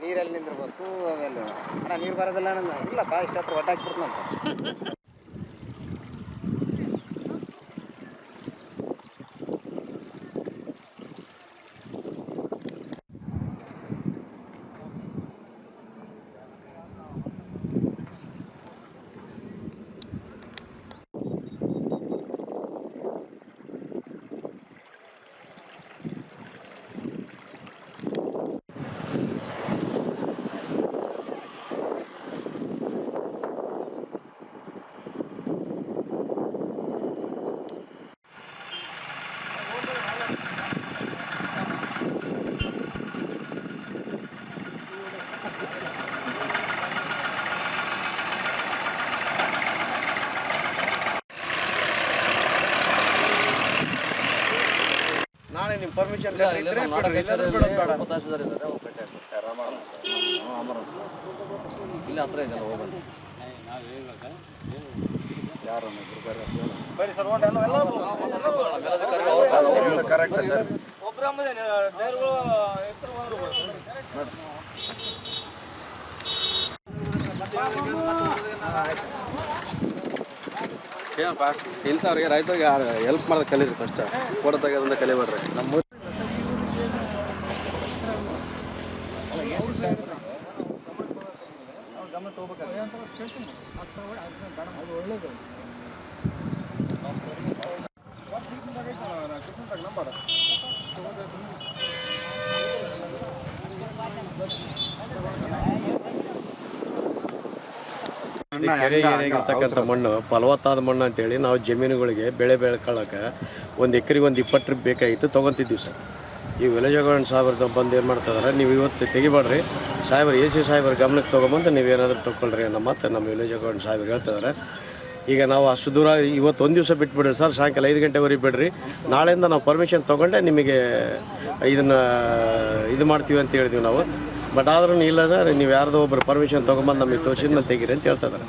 ನೀರಲ್ಲಿ ನಿಂದಿರ್ಬೇಕು ಆಮೇಲೆ ಅಣ್ಣ ನೀರು ಬರೋದಿಲ್ಲ ಅಣ್ಣ. ಬಾ ಇಷ್ಟ ಹತ್ರ ಒಟ್ಟಾಕ್ಬಿಡ್ತಂತ ನಾಳೆ ನಿಮ್ಮ ಪರ್ಮಿಷನ್ ಇಲ್ಲ ಹತ್ರ ಇದೆಯಲ್ಲ ಹೋಗೋಣ. ಬರೀ ಸರ್ ಎಲ್ಲ ಕರೆಕ್ಟ್ ಸರ್ ಒಬ್ಬರ ಏನಪ್ಪ ಇಂಥವ್ರಿಗೆ ರೈತರಿಗೆ ಹೆಲ್ಪ್ ಮಾಡೋದು ಕಲೀರಿ ಫಸ್ಟ್ ಫೋಟೋ ತೆಗೆಯೋದ್ರಿಂದ ಕಲಿಬೇಡ್ರಿ ನಮ್ಮ ಈ ಕೆರೆ ಮಣ್ಣು ಫಲವತ್ತಾದ ಮಣ್ಣು ಅಂತೇಳಿ ನಾವು ಜಮೀನುಗಳಿಗೆ ಬೆಳೆ ಬೆಳ್ಕೊಳ್ಳೋಕೆ ಒಂದು ಎಕರೆಗೆ ಒಂದು ಇಪ್ಪತ್ತು ರೂಪಾಯಿ ಬೇಕಾಗಿತ್ತು ತೊಗೊತಿದ್ವಿ ಸರ್. ಈ ವಿಲೇಜ್ ಸಾಹೇಬ್ರದ್ದು ಬಂದು ಏನು ಮಾಡ್ತಿದಾರೆ ನೀವು ಇವತ್ತು ತೆಗಿಬೇಡ್ರಿ. ಸಾಹೇಬ್ರು ಎ ಸಿ ಸಾಹೇಬ್ರ ಗಮನಕ್ಕೆ ತೊಗೊಂಬಂದು ನೀವೇನಾದರೂ ತೊಗೊಳ್ರಿ ಅನ್ನೋ ಮಾತು ನಮ್ಮ ವಿಲೇಜ್ ಗೌರ್ಮೆಂಟ್ ಸಾಹೇಬ್ರು ಹೇಳ್ತಿದ್ದಾರೆ ಈಗ ನಾವು ಅಷ್ಟು ದೂರ ಇವತ್ತು ಒಂದು ದಿವಸ ಬಿಟ್ಬಿಡ್ರಿ ಸರ್ ಸಾಯಂಕಾಲ ಐದು ಗಂಟೆವರೆಗೆ ಬಿಡ್ರಿ. ನಾಳೆಯಿಂದ ನಾವು ಪರ್ಮಿಷನ್ ತೊಗೊಂಡೆ ನಿಮಗೆ ಇದನ್ನು ಇದು ಮಾಡ್ತೀವಿ ಅಂತ ಹೇಳಿದ್ವಿ ನಾವು. ಬಟ್ ಆದ್ರೂ ಇಲ್ಲ ಸರ್ ನೀವು ಯಾರ್ದೋ ಒಬ್ಬರು ಪರ್ಮಿಷನ್ ತೊಗೊಂಬಂದು ನಮಗೆ ತೋರಿಸಿದ್ಮೇಲೆ ತೆಗೀರಿ ಅಂತ ಹೇಳ್ತಾ ಇದ್ದಾರೆ